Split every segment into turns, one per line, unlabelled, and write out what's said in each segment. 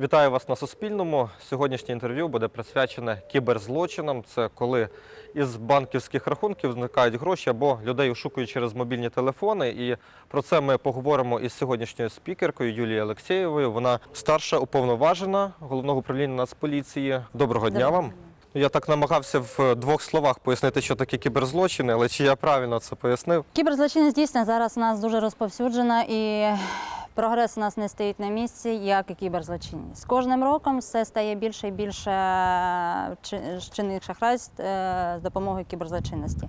Вітаю вас на Суспільному. Сьогоднішнє інтерв'ю буде присвячене кіберзлочинам. Це коли із банківських рахунків зникають гроші або людей ошукують через мобільні телефони. І про це ми поговоримо із сьогоднішньою спікеркою Юлією Олексєєвою. Вона старша уповноважена головного управління Нацполіції. Доброго дня вам. Я так намагався в двох словах пояснити, що таке кіберзлочини, але чи я правильно це пояснив?
Кіберзлочинність дійсно зараз у нас дуже розповсюджена і прогрес у нас не стоїть на місці, як і кіберзлочинність. З кожним роком все стає більше і більше чи- чинних шахрайств е, з допомогою кіберзлочинності.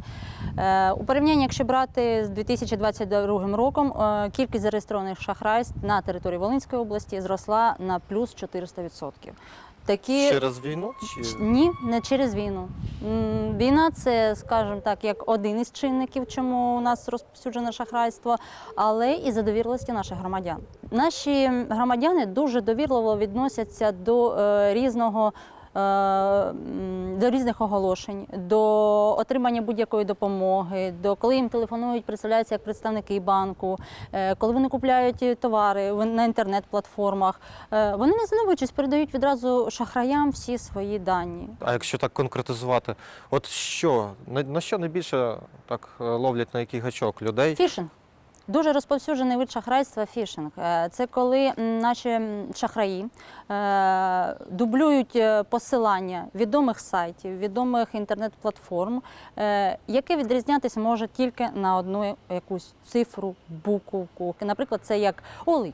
Е, У порівнянні, якщо брати з 2022 роком, е, кількість зареєстрованих шахрайств на території Волинської області зросла на плюс 400%. Такі
Через війну? Чи...
ні, не через війну. М, Війна це, скажімо так, як один із чинників, чому у нас розповсюджене шахрайство, але і за довірливості наших громадян. Наші громадяни дуже довірливо відносяться до е, різного. Е, До різних оголошень, до отримання будь-якої допомоги, до коли їм телефонують, представляються як представники банку, е, коли вони купляють товари на інтернет-платформах, е, вони не задумуючись передають відразу шахраям всі свої дані.
А якщо так конкретизувати, от що на, що найбільше так ловлять на який гачок людей?
Фішинг. Дуже розповсюджений вид шахрайства фішинг. Е, Це коли наші шахраї е, дублюють е, посилання відомих сайтів, відомих інтернет-платформ, яке відрізнятися може тільки на одну якусь цифру, буковку. Наприклад, це як OLX.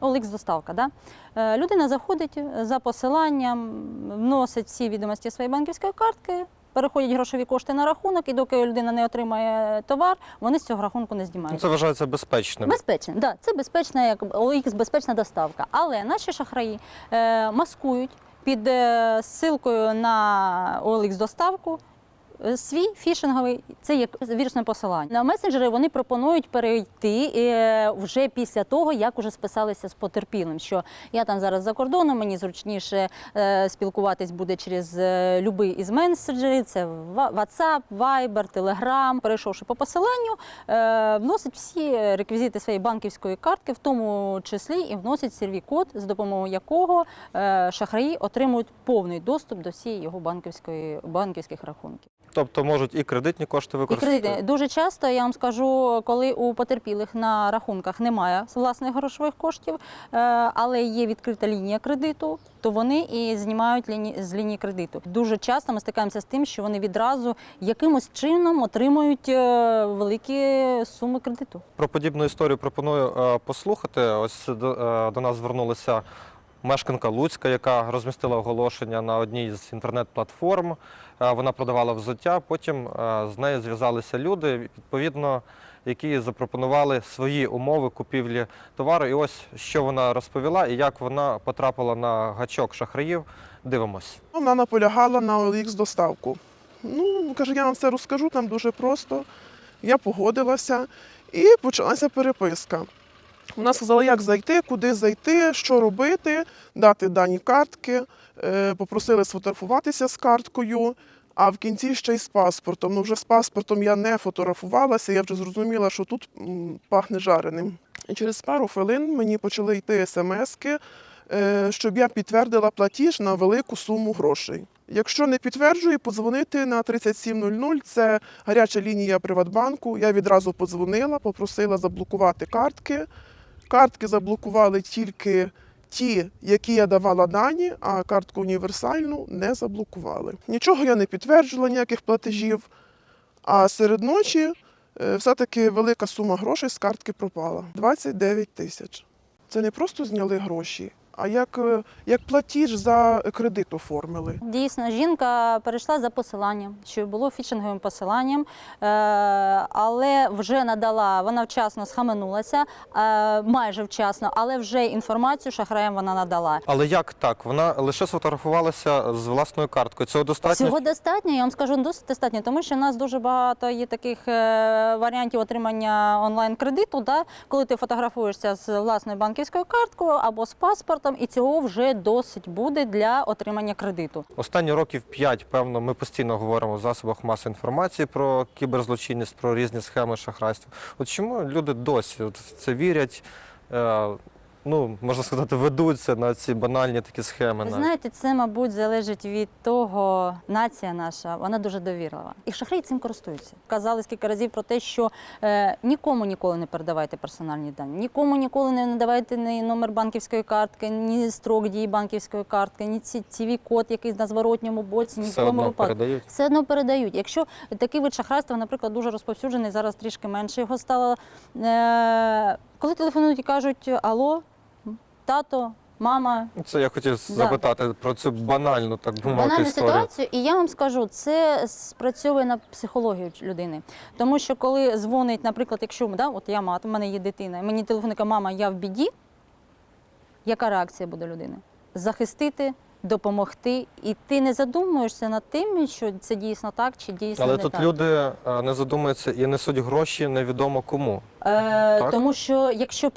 OLX доставка. Да? Людина заходить за посиланням, вносить всі відомості своєї банківської картки, переходять грошові кошти на рахунок, і доки людина не отримає товар, вони з цього рахунку не
Ну,
знімають.
це вважається безпечним.
Безпечно, да, це безпечна, як OLX, безпечна доставка. Але наші шахраї е, маскують під е, ссылкою на OLX доставку. Е, Свій фішинговий це як вірусне посилання. На месенджери вони пропонують перейти е, вже після того, як уже списалися з потерпілим. Що я там зараз за кордоном, мені зручніше е, спілкуватись буде через любий із месенджерів. Це WhatsApp, Viber, Telegram. Перейшовши по посиланню, вносить всі реквізити своєї банківської картки, в тому числі і вносить серві-код, з допомогою якого шахраї отримують повний доступ до всієї його банківської банківських рахунків.
Тобто можуть і кредитні кошти
І
використати.
кредити дуже часто я вам скажу, коли у потерпілих на рахунках немає власних грошових коштів, е, але є відкрита лінія кредиту, то вони і знімають ліні з лінії кредиту. Дуже часто ми стикаємося з тим, що вони відразу якимось чином отримують е, великі суми кредиту.
Про подібну історію пропоную е, послухати. Ось до, е, до нас звернулася мешканка Луцька, яка розмістила оголошення на одній з інтернет-платформ. Е, Вона продавала взуття. Потім е, з нею зв'язалися люди, відповідно, які запропонували свої умови купівлі товару. І ось що вона розповіла і як вона потрапила на гачок шахраїв. Дивимось.
Вона наполягала на OLX доставку. Ну, каже, я вам все розкажу, там дуже просто. Я погодилася і почалася переписка. Вона сказала, як зайти, куди зайти, що робити, дати дані картки, е, попросили сфотографуватися з карткою, а в кінці ще й з паспортом. Ну, вже з паспортом я не фотографувалася, я вже зрозуміла, що тут пахне жареним. І через пару хвилин мені почали йти смски, е, щоб я підтвердила платіж на велику суму грошей. Якщо не підтверджую, подзвонити на 3700, це гаряча лінія Приватбанку. Я відразу подзвонила, попросила заблокувати картки. Картки заблокували тільки ті, які я давала дані, а картку універсальну не заблокували. Нічого я не підтверджувала, ніяких платежів. А серед ночі е, все-таки велика сума грошей з картки пропала 29 тисяч. Це не просто зняли гроші, а як, е, як платіж за кредит оформили.
Дійсно, жінка перейшла за посиланням, що було фішинговим посиланням, е, але вже надала, вона вчасно схаменулася, е, майже вчасно, але вже інформацію шахраям вона надала.
Але як так? Вона лише сфотографувалася з власною карткою. Цього достатньо?
Цього достатньо, я вам скажу, досить достатньо, тому що в нас дуже багато є таких варіантів отримання онлайн-кредиту, да? коли ти фотографуєшся з власною банківською карткою або з паспортом, і цього вже досить буде для отримання кредиту.
Останні років п'ять, певно, ми постійно говоримо в засобах масової інформації про кіберзлочинність, про різні схеми шахрайства. От чому люди досі в це вірять? Ну можна сказати, ведуться на ці банальні такі схеми.
Ви знаєте, це, мабуть, залежить від того, нація наша, вона дуже довірлива. І шахраї цим користуються. Казали скільки разів про те, що е, нікому ніколи не передавайте персональні дані, нікому ніколи не надавайте ні номер банківської картки, ні строк дії банківської картки, ні ці cv код який на зворотньому боці, ні в якому випадку.
передають.
Все одно передають. Якщо такий вид шахрайства, наприклад, дуже розповсюджений, зараз трішки менше його стало. Е, коли телефонують і кажуть Алло, тато, мама,
Це я хотів запитати про цю банальну, так би мовити,
банальну
історію.
ситуацію, і я вам скажу, це спрацьовує на психологію людини. Тому що коли дзвонить, наприклад, якщо да, от я мати, в мене є дитина, і мені телефонує мама, я в біді, яка реакція буде людини? Захистити, допомогти, і ти не задумуєшся над тим, що це дійсно так чи дійсно
Але
не
тут
так.
люди е, не задумуються і несуть гроші невідомо кому.
Е,
Так?
тому що якщо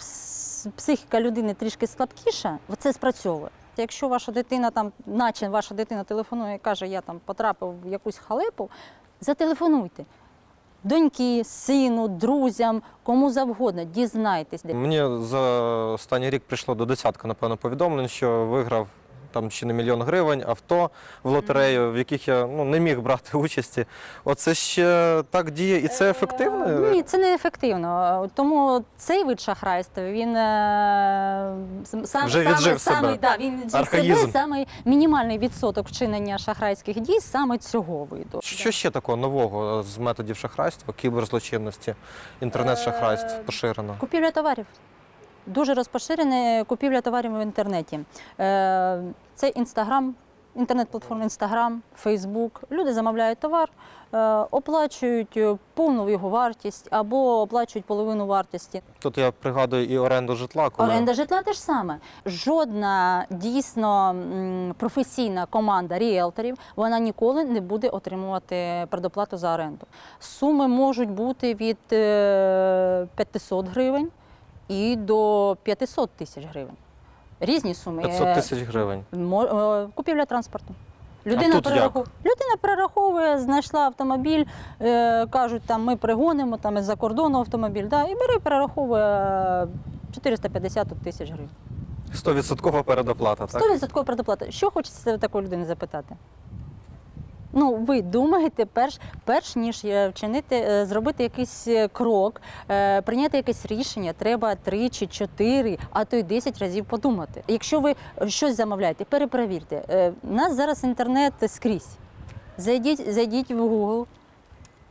психіка людини трішки слабкіша, це спрацьовує. Якщо ваша дитина там, наче ваша дитина телефонує і каже, я там потрапив в якусь халепу, зателефонуйте. Доньки, сину, друзям, кому завгодно, дізнайтесь.
Мені за останній рік прийшло до десятка, напевно, повідомлень, що виграв там чи не мільйон гривень, авто в лотерею, в яких я ну, не міг брати участі. Оце ще так діє, і це ефективно?
Е, Ні, це не ефективно. Тому цей вид шахрайства він е, сам,
Вже віджив
саме,
себе.
Да, він віджив
Архаїзм.
себе, саме мінімальний відсоток вчинення шахрайських дій саме цього виду.
Що ще такого нового з методів шахрайства, кіберзлочинності, інтернет-шахрайств
Е,
поширено?
Купівля товарів. Дуже розпоширена купівля товарів в інтернеті. Е, Це інстаграм, інтернет-платформа Інстаграм, Фейсбук. Люди замовляють товар, е, оплачують е, повну його вартість або оплачують половину вартості.
Тут я пригадую і оренду житла, коли
Оренда житла теж саме. Жодна дійсно професійна команда ріелторів вона ніколи не буде отримувати предоплату за оренду. Суми можуть бути від е, 500 гривень і до 500 тисяч гривень. Різні суми.
500 тисяч гривень.
Е, Купівля транспорту. Людина,
тут
перераху-
як?
Людина перераховує, знайшла автомобіль, е, кажуть, там ми пригонимо там із-за кордону автомобіль, да, і бере, перераховує е, 450 тисяч гривень.
100% передоплата, так?
100% предоплата. Що хочеться такої людини запитати? Ну, ви думаєте, перш, перш ніж е, вчинити, е, зробити якийсь е, крок, прийняти якесь рішення, треба три чи чотири, а то й 10 разів подумати. Якщо ви щось замовляєте, перепровірте. У нас зараз інтернет скрізь. Зайдіть, зайдіть в Google,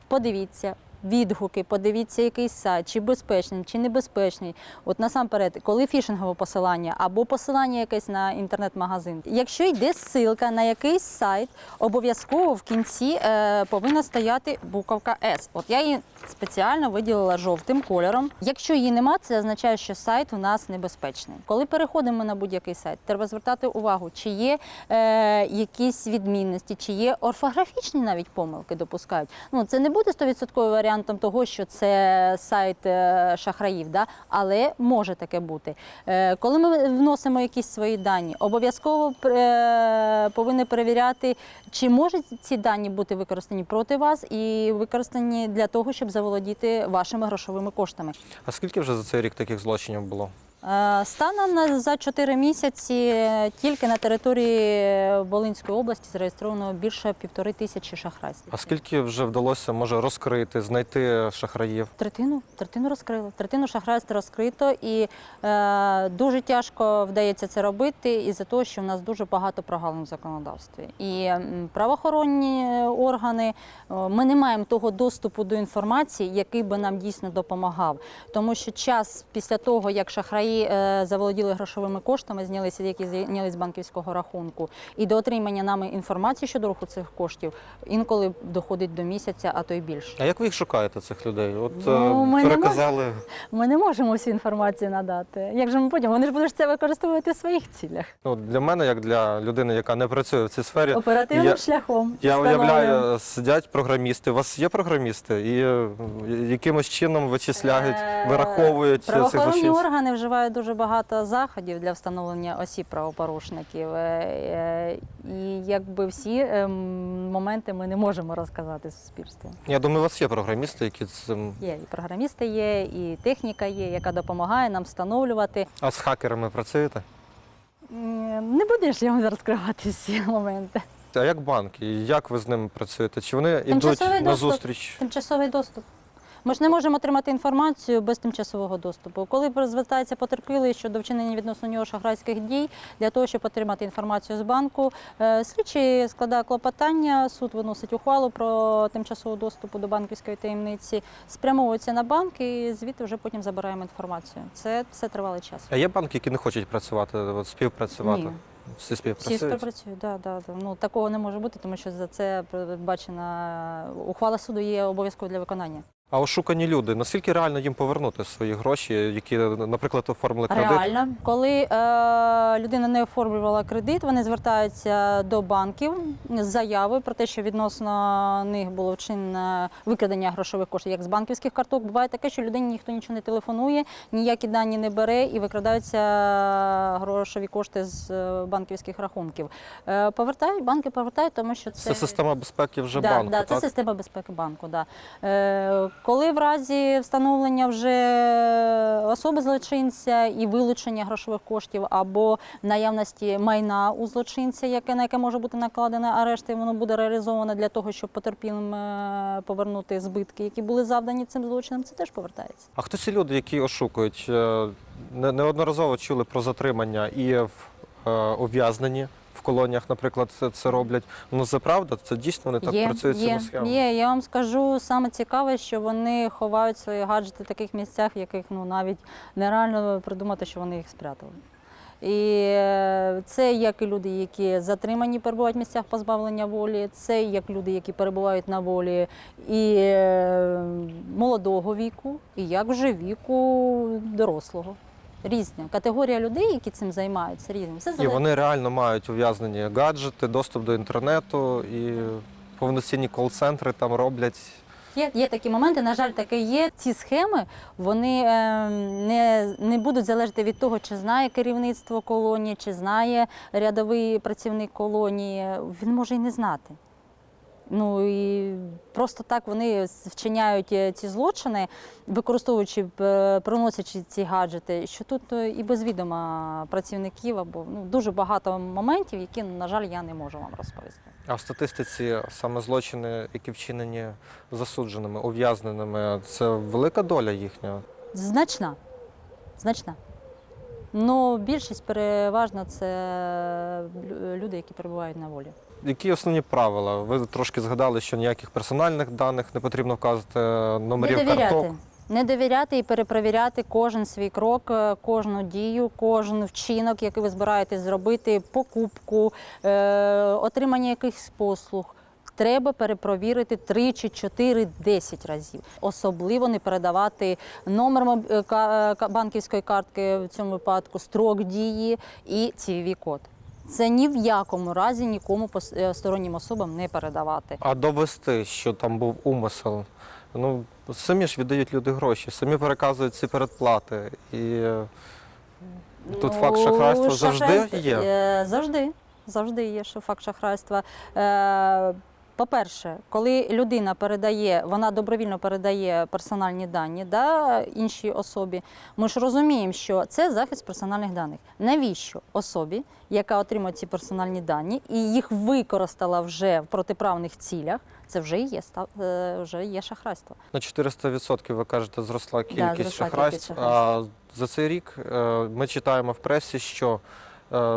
подивіться. Відгуки, подивіться якийсь сайт, чи безпечний, чи небезпечний. От насамперед, коли фішингове посилання або посилання якесь на інтернет-магазин. Якщо йде ссылка на якийсь сайт, обов'язково в кінці е, повинна стояти буковка С. От я її спеціально виділила жовтим кольором. Якщо її нема, це означає, що сайт у нас небезпечний. Коли переходимо на будь-який сайт, треба звертати увагу, чи є е, якісь відмінності, чи є орфографічні навіть помилки допускають. Ну це не буде 100% варіантом того, що це сайт е, шахраїв, да? але може таке бути. Е, коли ми вносимо якісь свої дані, обов'язково е, повинні перевіряти, чи можуть ці дані бути використані проти вас і використані для того, щоб заволодіти вашими грошовими коштами.
А скільки вже за цей рік таких злочинів було?
Е, Станом на за 4 місяці е, тільки на території Волинської області зареєстровано більше півтори тисячі шахрайств.
А скільки вже вдалося може розкрити, знайти шахраїв?
Третину, третину розкрили. Третину шахрайств розкрито, і е, дуже тяжко вдається це робити із-за того, що в нас дуже багато прогалин в законодавстві. І правоохоронні органи е, ми не маємо того доступу до інформації, який би нам дійсно допомагав. Тому що час після того, як шахраї е, заволоділи грошовими коштами, знялися, які зняли з банківського рахунку, і до отримання нами інформації щодо руху цих коштів інколи доходить до місяця, а то й більше.
А як ви їх шукаєте, цих людей? От
Ну,
е,
ми не
переказали.
Ми не можемо всю інформацію надати. Як же ми потім? Вони ж будуть це використовувати в своїх цілях.
Ну, для мене, як для людини, яка не працює в цій сфері,
Оперативним
я-
шляхом.
я
встановлюємо.
уявляю, сидять програмісти. У вас є програмісти, і якимось чином вичисляють,
Е,
вираховують цих злочинців.
органи вживають триває дуже багато заходів для встановлення осіб правопорушників. е, е, І якби всі ем, моменти ми не можемо розказати суспільству.
Я думаю, у вас є програмісти, які цим.
Є і програмісти є, і техніка є, яка допомагає нам встановлювати.
А з хакерами працюєте?
Не будеш я вам розкривати всі моменти.
А як банки? Як ви з ними працюєте? Чи вони йдуть на зустріч?
Тимчасовий доступ. Ми ж не можемо отримати інформацію без тимчасового доступу. Коли звертається потерпілий щодо вчинення відносно нього шахрайських дій, для того, щоб отримати інформацію з банку, е, слідчий складає клопотання, суд виносить ухвалу про тимчасовий доступ до банківської таємниці, спрямовується на банк і звідти вже потім забираємо інформацію. Це все тривалий час.
А є банки, які не хочуть працювати, от співпрацювати?
Ні.
Всі
Всі
співпрацюють?
співпрацюють, да, да, да. Ну такого не може бути, тому що за це передбачена ухвала суду є обов'язково для виконання.
А ошукані люди, наскільки реально їм повернути свої гроші, які, наприклад, оформили кредит?
Реально, коли е, людина не оформлювала кредит, вони звертаються до банків з заявою про те, що відносно них було вчинено викрадення грошових коштів, як з банківських карток. Буває таке, що людині ніхто нічого не телефонує, ніякі дані не бере і викрадаються грошові кошти з е, банківських рахунків. Е, повертають, банки повертають, тому що це,
Це система безпеки вже
да,
банку,
да, це система безпеки банку. Да. Е, коли в разі встановлення вже особи злочинця і вилучення грошових коштів або наявності майна у злочинця, яке на яке може бути накладено арешт, і воно буде реалізовано для того, щоб потерпілим е, повернути збитки, які були завдані цим злочином, це теж повертається.
А хто ці люди, які ошукують? Е, Неодноразово чули про затримання і в е, ув'язненні. В колоніях, наприклад, це, це роблять. Ну це правда, це дійсно вони так
є,
працюють
є,
цими схемами.
є. Я вам скажу саме цікаве, що вони ховають свої гаджети в таких місцях, в яких ну навіть нереально придумати, що вони їх спрятали. І е, це як і люди, які затримані перебувають в місцях позбавлення волі, це як люди, які перебувають на волі і е, молодого віку, і як вже віку дорослого. Різні категорія людей, які цим займаються, різні. Все
І
залежить.
вони реально мають ув'язнені гаджети, доступ до інтернету і повноцінні кол-центри там роблять.
Є, є такі моменти, на жаль, таке є. Ці схеми вони е, не, не будуть залежати від того, чи знає керівництво колонії, чи знає рядовий працівник колонії. Він може і не знати. Ну і просто так вони вчиняють е, ці злочини, використовуючи, е, приносячи ці гаджети, що тут е, і без відома працівників або ну, дуже багато моментів, які, на жаль, я не можу вам розповісти.
А в статистиці саме злочини, які вчинені засудженими, ув'язненими, це велика доля їхня.
Значна. Значна. Ну, більшість переважно це люди, які перебувають на волі.
Які основні правила? Ви трошки згадали, що ніяких персональних даних не потрібно вказувати, номерів
Не довіряти.
карток.
Не довіряти і перепровіряти кожен свій крок, е, кожну дію, кожен вчинок, який ви збираєтесь зробити, покупку, е, отримання якихось послуг. Треба перепровірити 3 чи 4, 10 разів. Особливо не передавати номер е, е, банківської картки в цьому випадку, строк дії і циві код. Це ні в якому разі нікому пос- е, стороннім особам не передавати.
А довести, що там був умисел. Ну, самі ж віддають люди гроші, самі переказують ці передплати. І тут тут факт шахрайства завжди
шахрайство-
є.
е, Завжди. Завжди є що факт шахрайства. По-перше, коли людина передає, вона добровільно передає персональні дані да, іншій особі, ми ж розуміємо, що це захист персональних даних. Навіщо особі, яка отримує ці персональні дані і їх використала вже в протиправних цілях, це вже є, е, вже є шахрайство.
На 400% ви кажете, зросла кількість
зросла
шахрайств.
кількість
А за цей рік е, ми читаємо в пресі, що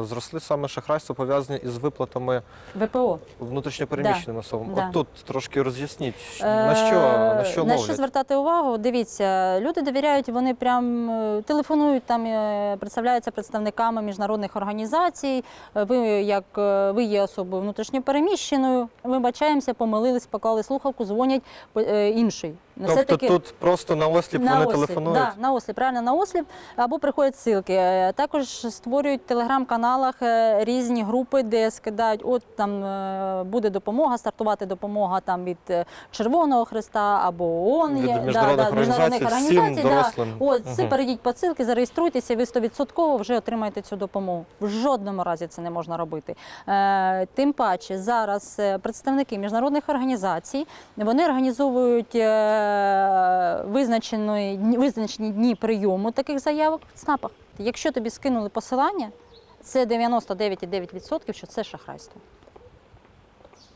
зросли саме шахрайства пов'язані із виплатами
ВПО.
внутрішньопереміщеним особам.
Да.
От тут трошки роз'ясніть, на що, на що
Е, на що звертати увагу? Дивіться, люди довіряють, вони прям е, телефонують там, е, представляються представниками міжнародних організацій. Е, Ви як е, ви є особою внутрішньопереміщеною, вибачаємося, помилились, поклали слухавку, дзвонять е, інший.
Тобто
Все-таки-
тут просто на осліп
на
вони
осліп,
телефонують.
Да, на осліп, реально на осліп, або приходять ссылки. Е, Також створюють телеграм телеграм-каналах е, різні групи, де скидають, от там е, буде допомога, стартувати допомога там від е, Червоного Христа або ООН
Від
є,
міжнародних організацій всім.
Да. От,
Мгм.
це перейдіть по ссилки, зареєструйтеся, ви 100% вже отримаєте цю допомогу. В жодному разі це не можна робити. Е, тим паче зараз представники міжнародних організацій вони організовують е, визначені, визначені дні прийому таких заявок в ЦНАПах. Якщо тобі скинули посилання, це 99,9% що це шахрайство.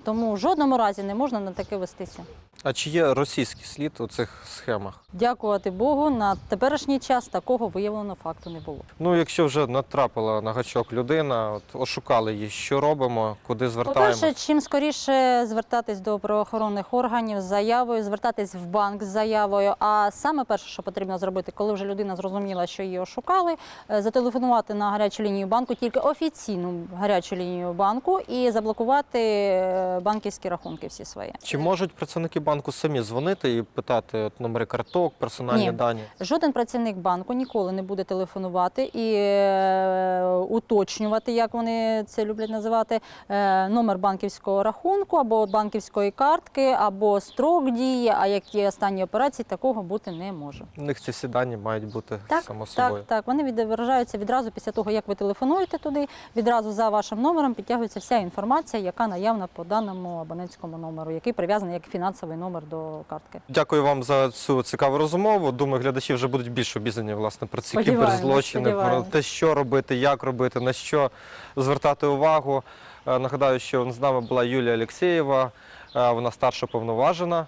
Тому в жодному разі не можна на таке вестися.
А чи є російський слід у цих схемах?
Дякувати Богу, на теперішній час такого виявлено факту не було.
Ну, якщо вже натрапила на гачок людина, от ошукали її, що робимо, куди звертаємось?
По-перше, чим скоріше звертатись до правоохоронних органів з заявою, звертатись в банк з заявою. А саме перше, що потрібно зробити, коли вже людина зрозуміла, що її ошукали, е, зателефонувати на гарячу лінію банку, тільки офіційну гарячу лінію банку, і заблокувати е, банківські рахунки всі свої.
Чи можуть працівники банку самі дзвонити і питати от, номери карток, персональні
Ні.
дані?
Жоден працівник банку ніколи не буде телефонувати і е, уточнювати, як вони це люблять називати, е, номер банківського рахунку або банківської картки, або строк дії, а які останні операції, такого бути не може.
У них ці всі дані мають бути
Так,
само собою.
так, так. Вони відображаються відразу після того, як ви телефонуєте туди. Відразу за вашим номером підтягується вся інформація, яка наявна по даному абонентському номеру, який прив'язаний як фінансовий номер до картки.
Дякую вам за цю цікаву розмову. Думаю, глядачі вже будуть більш обізнані власне про ці
Сподіваємось,
кіберзлочини, про те, що робити, як робити, на що звертати увагу. Е, Нагадаю, що з нами була Юлія Олексєєва, е, вона старша повноважена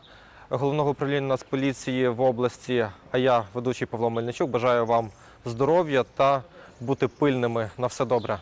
головного управління Нацполіції в області. А я, ведучий Павло Мельничук, бажаю вам здоров'я та бути пильними на все добре.